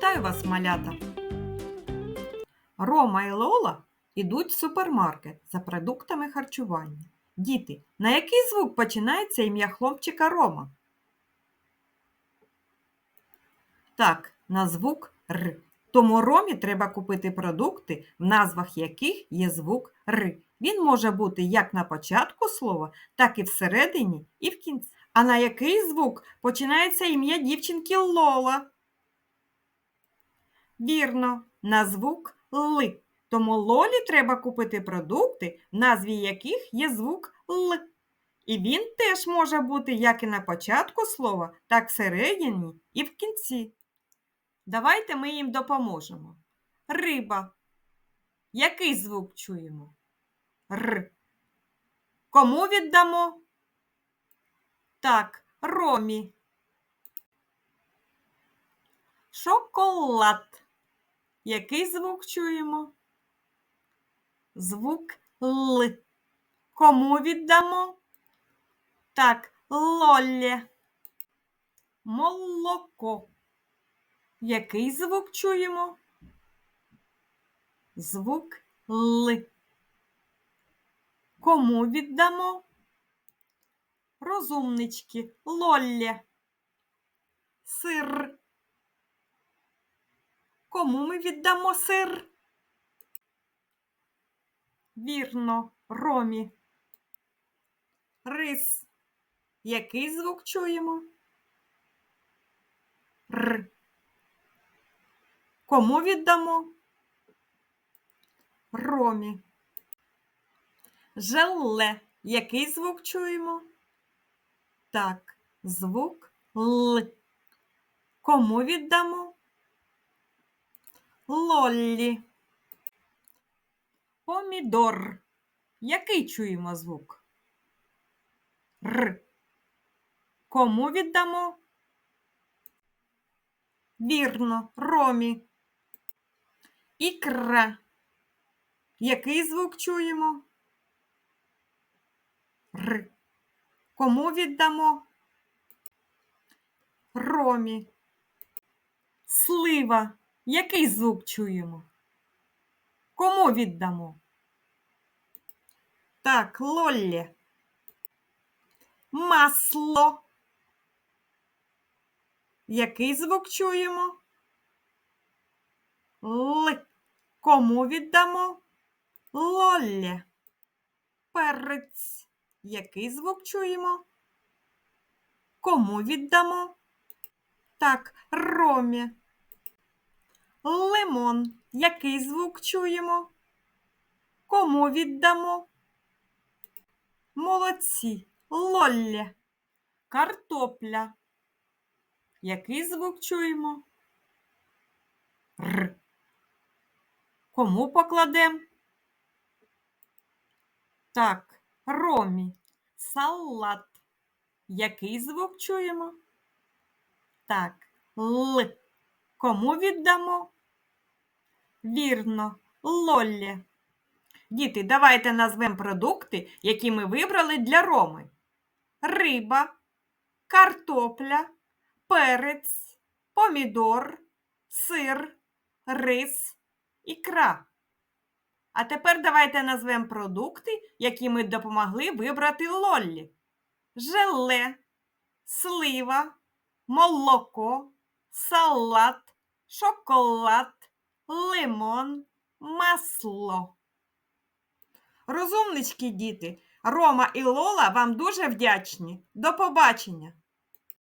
Вітаю вас, малята! Рома і Лола ідуть в супермаркет за продуктами харчування. Діти, на який звук починається ім'я хлопчика Рома? Так, на звук Р. Тому Ромі треба купити продукти, в назвах яких є звук Р. Він може бути як на початку слова, так і всередині і в кінці. А на який звук починається ім'я дівчинки Лола? Вірно, на звук Л. Тому Лолі треба купити продукти, в назві яких є звук Л. І він теж може бути як і на початку слова, так всередині і в кінці. Давайте ми їм допоможемо. Риба. Який звук чуємо? Р. Кому віддамо? Так, Ромі. Шоколад. Який звук чуємо? Звук Л. Кому віддамо? Так, лоллє. Молоко. Який звук чуємо? Звук Л. Кому віддамо? Розумнички, лоллє. Сир. Кому ми віддамо сир? Вірно, ромі. Рис. Який звук чуємо? Р. Кому віддамо? Ромі. Желе. Який звук чуємо? Так, звук Л. Кому віддамо? Лоллі. Помідор. Який чуємо звук? Р. Кому віддамо? Вірно, ромі. Ікра. Який звук чуємо? Р. Кому віддамо? Ромі. Слива. Який звук чуємо? Кому віддамо? Так, Лоллі. Масло. Який звук чуємо? Л. Кому віддамо? Лоллі. Перець. Який звук чуємо? Кому віддамо? Так, ромі. Лимон. Який звук чуємо? Кому віддамо? Молодці. Лоллі. Картопля. Який звук чуємо? Р. Кому покладемо? Так, ромі. Салат. Який звук чуємо? Так, Л. Кому віддамо? Вірно, Лоллі. Діти, давайте назвемо продукти, які ми вибрали для роми. Риба, картопля, перець, помідор, сир, рис, ікра. А тепер давайте назвемо продукти, які ми допомогли вибрати Лоллі. Желе, слива, молоко, салат, шоколад, лимон, масло. Розумнички, діти, Рома і Лола вам дуже вдячні. До побачення!